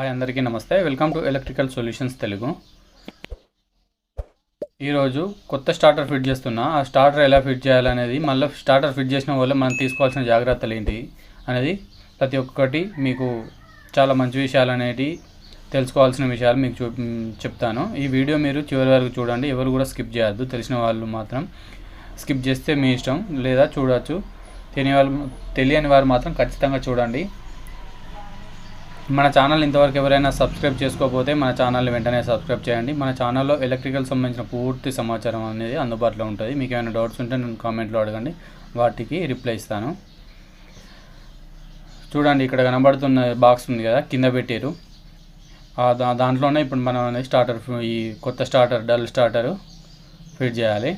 Hi అందరికీ నమస్తే. Welcome to electrical solutions Telugu. ఈరోజు కొత్త స్టార్టర్ ఫిట్ చేస్తున్నా. ఆ స్టార్టర్ ఎలా ఫిట్ చేయాలనేది మళ్ళీ స్టార్టర్ ఫిట్ చేసిన వల్ల మనం తీసుకోవాల్సిన జాగ్రత్తలు ఏంటి అనేది ప్రతి ఒక్కటి మీకు చాలా మంచి విషయాలు అనేవి తెలుసుకోవాల్సిన విషయాలు మీకు చూ చెప్తాను. ఈ వీడియో మీరు చివరి వరకు చూడండి. ఎవరు కూడా స్కిప్ చేయొద్దు. తెలిసిన వాళ్ళు మాత్రం స్కిప్ చేస్తే మీ ఇష్టం. లేదా చూడవచ్చు తెలియని వాళ్ళు తెలియని వారు మాత్రం ఖచ్చితంగా చూడండి. మన ఛానల్ ఇంతవరకు ఎవరైనా సబ్స్క్రైబ్ చేసుకోకపోతే మన ఛానల్ని వెంటనే సబ్స్క్రైబ్ చేయండి. మన ఛానల్లో ఎలక్ట్రికల్ సంబంధించిన పూర్తి సమాచారం అనేది అందుబాటులో ఉంటుంది. మీకు ఏమైనా డౌట్స్ ఉంటే నేను కామెంట్లో అడగండి. వాటికి రిప్లై ఇస్తాను. చూడండి ఇక్కడ కనబడుతున్న బాక్స్ ఉంది కదా కింద పెట్టారు దాంట్లోనే ఇప్పుడు మనం అనేది స్టార్టర్ ఈ కొత్త స్టార్టర్ డల్ స్టార్టర్ ఫిట్ చేయాలి.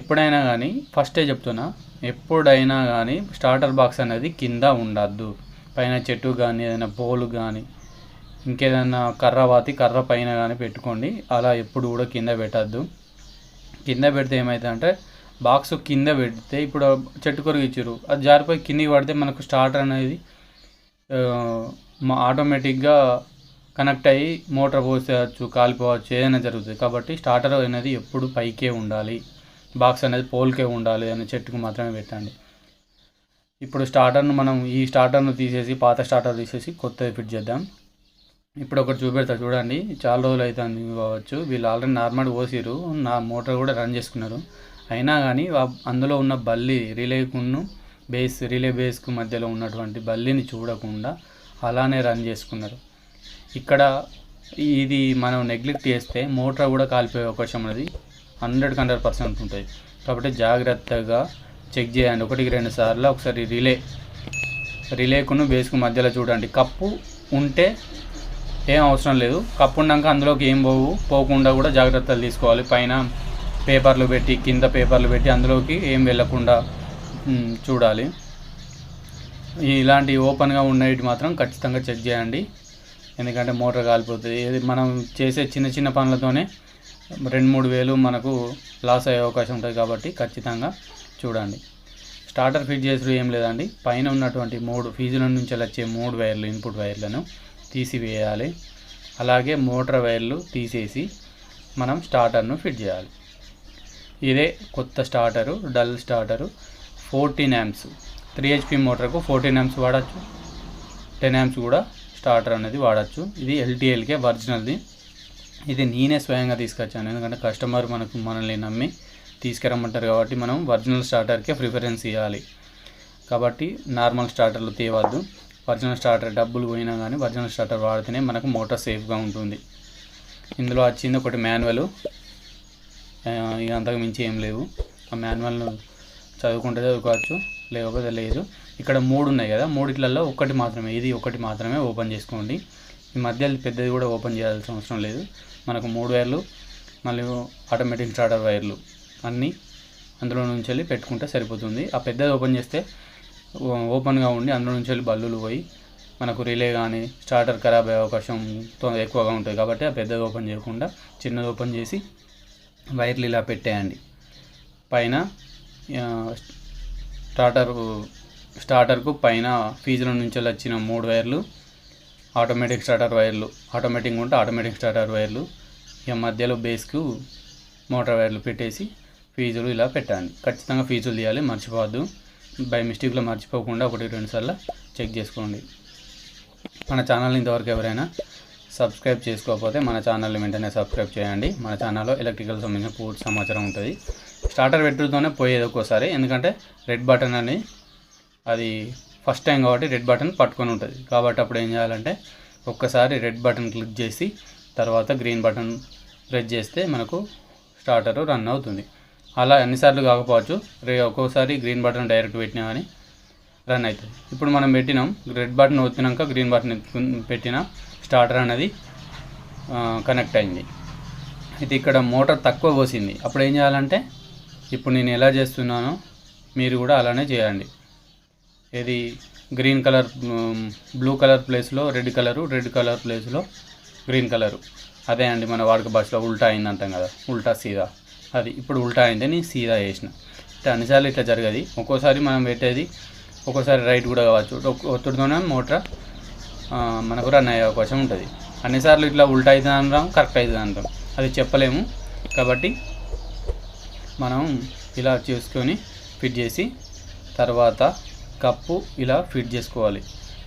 ఎప్పుడైనా కానీ ఫస్టే చెప్తున్నా ఎప్పుడైనా కానీ స్టార్టర్ బాక్స్ అనేది కింద ఉండద్దు. పైన చెట్టు కానీ ఏదైనా పోలు కానీ ఇంకేదైనా కర్ర వాతి కర్ర పైన కానీ పెట్టుకోండి. అలా ఎప్పుడు కూడా కింద పెట్టద్దు. కింద పెడితే ఏమవుతుందంటే బాక్స్ కింద పెడితే ఇప్పుడు చెట్టు కొరకు ఇచ్చారు అది జారిపోయి కిందికి పడితే మనకు స్టార్టర్ అనేది మా ఆటోమేటిక్గా కనెక్ట్ అయ్యి మోటార్ పోసేయచ్చు కాలిపోవచ్చు ఏదైనా జరుగుతుంది. కాబట్టి స్టార్టర్ అనేది ఎప్పుడు పైకే ఉండాలి. బాక్స్ అనేది పోల్కే ఉండాలి అనే చెట్టుకు మాత్రమే పెట్టండి. ఇప్పుడు స్టార్టర్ను మనం ఈ స్టార్టర్ను తీసేసి పాత స్టార్టర్ తీసేసి కొత్తది ఫిట్ చేద్దాం. ఇప్పుడు ఒకటి చూపెడతా చూడండి. చాలా రోజులు అవుతుంది కావచ్చు. వీళ్ళు ఆల్రెడీ నార్మల్ పోసిరు నా మోటార్ కూడా రన్ చేసుకున్నారు. అయినా కానీ అందులో ఉన్న బల్లి రిలేకును బేస్ రిలే బేస్కు మధ్యలో ఉన్నటువంటి బల్లిని చూడకుండా అలానే రన్ చేసుకున్నారు. ఇక్కడ ఇది మనం నెగ్లెక్ట్ చేస్తే మోటార్ కూడా కాలిపోయే అవకాశం అనేది హండ్రెడ్కి హండ్రెడ్ పర్సెంట్ ఉంటుంది. కాబట్టి జాగ్రత్తగా చెక్ చేయండి. ఒకటికి రెండు సార్లు ఒకసారి రిలే. రిలేకును బేస్కు మధ్యలో చూడండి. కప్పు ఉంటే ఏం అవసరం లేదు. కప్పు ఉన్నాక అందులోకి ఏం పోవు. పోకుండా కూడా జాగ్రత్తలు తీసుకోవాలి. పైన పేపర్లు పెట్టి కింద పేపర్లు పెట్టి అందులోకి ఏం వెళ్ళకుండా చూడాలి. ఇలాంటి ఓపెన్గా ఉన్నవి మాత్రం ఖచ్చితంగా చెక్ చేయండి. ఎందుకంటే మోటార్ కాలిపోతుంది. మనం చేసే చిన్న చిన్న పనులతోనే రెండు మూడు వేలు మనకు లాస్ అయ్యే అవకాశం ఉంటుంది కాబట్టి ఖచ్చితంగా చూడండి. స్టార్టర్ ఫిట్ చేసుడు ఏం లేదండి. పైన ఉన్నటువంటి మూడు ఫీజుల నుంచి వచ్చే మూడు వైర్లు ఇన్పుట్ వైర్లను తీసివేయాలి. అలాగే మోటార్ వైర్లు తీసేసి మనం స్టార్టర్ను ఫిట్ చేయాలి. ఇదే కొత్త starter DOL starter fourteen amps three HP మోటార్కు fourteen amps వాడచ్చు. టెన్ యామ్స్ కూడా స్టార్టర్ అనేది వాడచ్చు. ఇది ఎల్టీఎల్కే ఒరిజినల్ది. ఇది నేనే స్వయంగా తీసుకొచ్చాను. ఎందుకంటే కస్టమర్ మనకు మనల్ని నమ్మి తీసుకురమ్మంటారు కాబట్టి మనం ఒరిజినల్ స్టార్టర్కే ప్రిఫరెన్స్ ఇవ్వాలి. కాబట్టి నార్మల్ స్టార్టర్లు తేవద్దు. ఒరిజినల్ స్టార్టర్ డబ్బులు పోయినా కానీ ఒరిజినల్ స్టార్టర్ వాడితేనే మనకు మోటార్ సేఫ్గా ఉంటుంది. ఇందులో వచ్చింది ఒకటి మాన్యువల్. ఇక అంతకు మించి ఏం లేవు. ఆ మాన్యువల్ను చదువుకుంటే చదువుకోవచ్చు లేకపోతే లేదు. ఇక్కడ మూడు ఉన్నాయి కదా మూడిట్లలో ఒకటి మాత్రమే ఇది ఒకటి మాత్రమే ఓపెన్ చేసుకోండి. ఈ మధ్య పెద్దది కూడా ఓపెన్ చేయాల్సిన అవసరం లేదు. మనకు మూడు వైర్లు మళ్ళీ ఆటోమేటిక్ స్టార్టర్ వైర్లు. అన్నీ అందులో నుంచి వెళ్ళి పెట్టుకుంటే సరిపోతుంది. ఆ పెద్దది ఓపెన్ చేస్తే ఓపెన్గా ఉండి అందులో నుంచి వెళ్ళి బల్లులు పోయి మనకు రిలే కానీ స్టార్టర్ ఖరాబ్ అయ్యే అవకాశం ఎక్కువగా ఉంటుంది కాబట్టి ఆ పెద్దది ఓపెన్ చేయకుండా చిన్నది ఓపెన్ చేసి వైర్లు ఇలా పెట్టేయండి. పైన స్టార్టర్ స్టార్టర్కు పైన ఫీజుల నుంచి వచ్చిన మూడు వైర్లు ఆటోమేటిక్ స్టార్టర్ వైర్లు ఆటోమేటిక్ ఉంటే ఆటోమేటిక్ స్టార్టర్ వైర్లు ఇక మధ్యలో బేస్కు మోటార్ వైర్లు పెట్టేసి ఫీజులు ఇలా పెట్టండి ఖచ్చితంగా ఫీజులు తీయాలి మర్చిపోవద్దు. బై మిస్టేక్లో మర్చిపోకుండా ఒకటి రెండు సార్లు చెక్ చేసుకోండి. మన ఛానల్ ఇంతవరకు ఎవరైనా సబ్స్క్రైబ్ చేసుకోకపోతే మన ఛానల్ని వెంటనే సబ్స్క్రైబ్ చేయండి. మన ఛానల్లో ఎలక్ట్రికల్ సంబంధించిన పూర్తి సమాచారం ఉంటుంది. స్టార్టర్ పెట్టుతోనే పోయేది ఒక్కోసారి ఎందుకంటే రెడ్ బటన్ అని అది ఫస్ట్ టైం కాబట్టి రెడ్ బటన్ పట్టుకొని ఉంటుంది. కాబట్టి అప్పుడు ఏం చేయాలంటే ఒక్కసారి రెడ్ బటన్ క్లిక్ చేసి తర్వాత గ్రీన్ బటన్ ప్రెస్ చేస్తే మనకు స్టార్టర్ రన్ అవుతుంది. అలా ఎన్నిసార్లు కాకపోవచ్చు. రే ఒక్కోసారి గ్రీన్ బటన్ డైరెక్ట్ పెట్టినామని కానీ రన్ అవుతుంది ఇప్పుడు మనం పెట్టినాం రెడ్ బటన్ వచ్చినాక గ్రీన్ బటన్ పెట్టిన స్టార్టర్ అనేది కనెక్ట్ అయింది. అయితే ఇక్కడ మోటార్ తక్కువ పోసింది. అప్పుడు ఏం చేయాలంటే ఇప్పుడు నేను ఎలా చేస్తున్నానో మీరు కూడా అలానే చేయండి. ఇది గ్రీన్ కలర్ బ్లూ కలర్ ప్లేస్లో రెడ్ కలరు రెడ్ కలర్ ప్లేస్లో గ్రీన్ కలరు అదే అండి మన వాడుక భాషలో ఉల్టా అయింది అంటాం కదా ఉల్టా సీదా. అది ఇప్పుడు ఉల్టా అయింది నేను సీదా చేసిన. ఇట్లా అన్నిసార్లు ఇట్లా జరగదు. ఒక్కోసారి మనం పెట్టేది ఒక్కోసారి రైట్ కూడా కావచ్చు. ఒత్తిడితోనే మోటార్ మనకు రన్ అయ్యే అవకాశం ఉంటుంది. అన్నిసార్లు ఇట్లా ఉల్టా అవుతుంది అంటాం కరెక్ట్ అవుతుంది అంటాం అది చెప్పలేము. కాబట్టి మనం ఇలా చేసుకొని ఫిట్ చేసి తర్వాత కప్పు ఇలా ఫిట్ చేసుకోవాలి.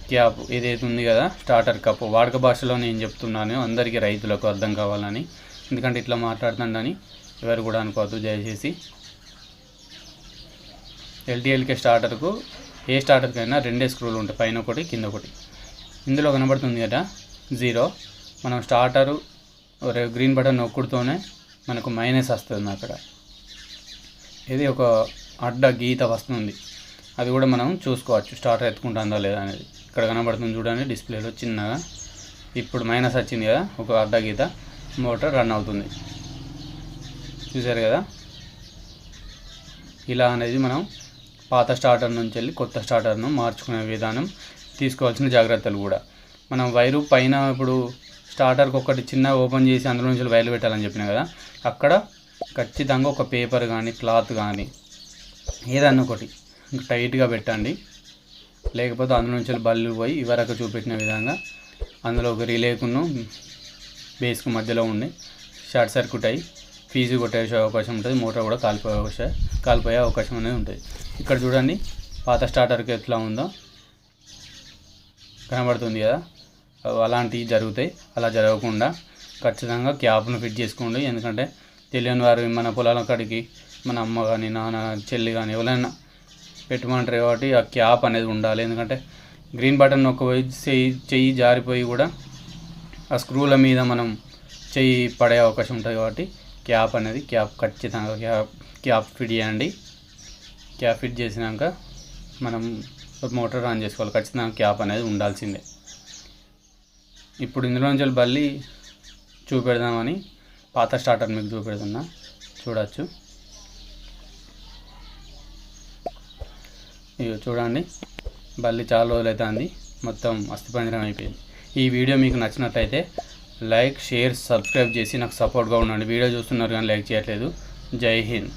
క్యాప్ ఏదైతే ఉంది కదా స్టార్టర్ కప్పు. వాడక భాషలో నేను చెప్తున్నాను. అందరికీ రైతులకు అర్థం కావాలని. ఎందుకంటే ఇట్లా మాట్లాడుతుండని ఎవరు కూడా అనుకోవద్దు దయచేసి. ఎల్టీఎల్కే స్టార్టర్కు ఏ స్టార్టర్కైనా రెండే స్క్రూలు ఉంటాయి పైన ఒకటి కింద ఒకటి. ఇందులో కనబడుతుంది కదా జీరో. మనం స్టార్టరు రే- గ్రీన్ బటన్ నొక్కుడుతోనే మనకు మైనస్ వస్తుంది అక్కడ. ఇది ఒక అడ్డ గీత వస్తుంది. అది కూడా మనం చూసుకోవచ్చు స్టార్టర్ ఎత్తుకుంటుందా లేదా అనేది. ఇక్కడ కనబడుతుంది చూడండి డిస్ప్లేలో చిన్నగా. ఇప్పుడు మైనస్ వచ్చింది కదా ఒక అడ్డ గీత మోటార్ రన్ అవుతుంది. చూసారు కదా? ఇలా అనేది మనం పాత స్టార్టర్ నుంచి వెళ్ళి కొత్త స్టార్టర్ను మార్చుకునే విధానం తీసుకోవాల్సిన జాగ్రత్తలు కూడా. మనం వైరు పైన ఇప్పుడు స్టార్టర్కి ఒకటి చిన్న ఓపెన్ చేసి అందులో నుంచి వైర్లు పెట్టాలని చెప్పిన కదా? అక్కడ ఖచ్చితంగా ఒక పేపర్ కానీ క్లాత్ కానీ ఏదన్నా ఒకటి టైట్గా పెట్టండి. లేకపోతే అందులో నుంచి బల్లు పోయి ఇవరకు చూపెట్టిన విధంగా అందులో ఒక రిలేకును బేస్కు మధ్యలో ఉండి షార్ట్ సర్క్యూట్ అయ్యి ఫీజు కొట్టేసే అవకాశం ఉంటుంది మోటార్ కూడా కాలిపోయే అవకాశం కాలిపోయే అవకాశం అనేది ఉంటుంది. ఇక్కడ చూడండి పాత స్టార్టర్కి ఎట్లా ఉందో కనబడుతుంది కదా. అలాంటివి జరుగుతాయి అలా జరగకుండా ఖచ్చితంగా క్యాప్ను ఫిట్ చేసుకోండి. ఎందుకంటే తెలియని వారు మన పొలాల కాడికి మన అమ్మ కానీ నాన్న చెల్లి కానీ ఎవరైనా పెట్టమంటారు కాబట్టి ఆ క్యాప్ అనేది ఉండాలి. ఎందుకంటే గ్రీన్ బటన్ నొక్కపోయి చెయ్యి చెయ్యి జారిపోయి కూడా ఆ స్క్రూల మీద మనం చెయ్యి పడే అవకాశం ఉంటుంది కాబట్టి క్యాప్ అనేది క్యాప్ ఖచ్చితంగా క్యాప్ క్యాప్ ఫిట్ చేయండి. క్యాప్ ఫిట్ చేసినాక మనం మోటార్ ఆన్ చేసుకోవాలి. ఖచ్చితంగా క్యాప్ అనేది ఉండాల్సిందే. ఇప్పుడు ఇందులో నుంచి బల్లి చూపెడదామని పాత స్టార్టర్ మీకు చూపెడుతున్నా. చూడవచ్చు ఇవి చూడండి. బల్లి చాలా రోజులు అవుతుంది మొత్తం అస్థిపంజరం అయిపోయింది. ఈ వీడియో మీకు నచ్చినట్లయితే లైక్ షేర్ సబ్స్క్రైబ్ చేసి నాకు సపోర్ట్గా ఉండండి. వీడియో చూస్తున్నారు కానీ లైక్ చేయట్లేదు. జై హింద్.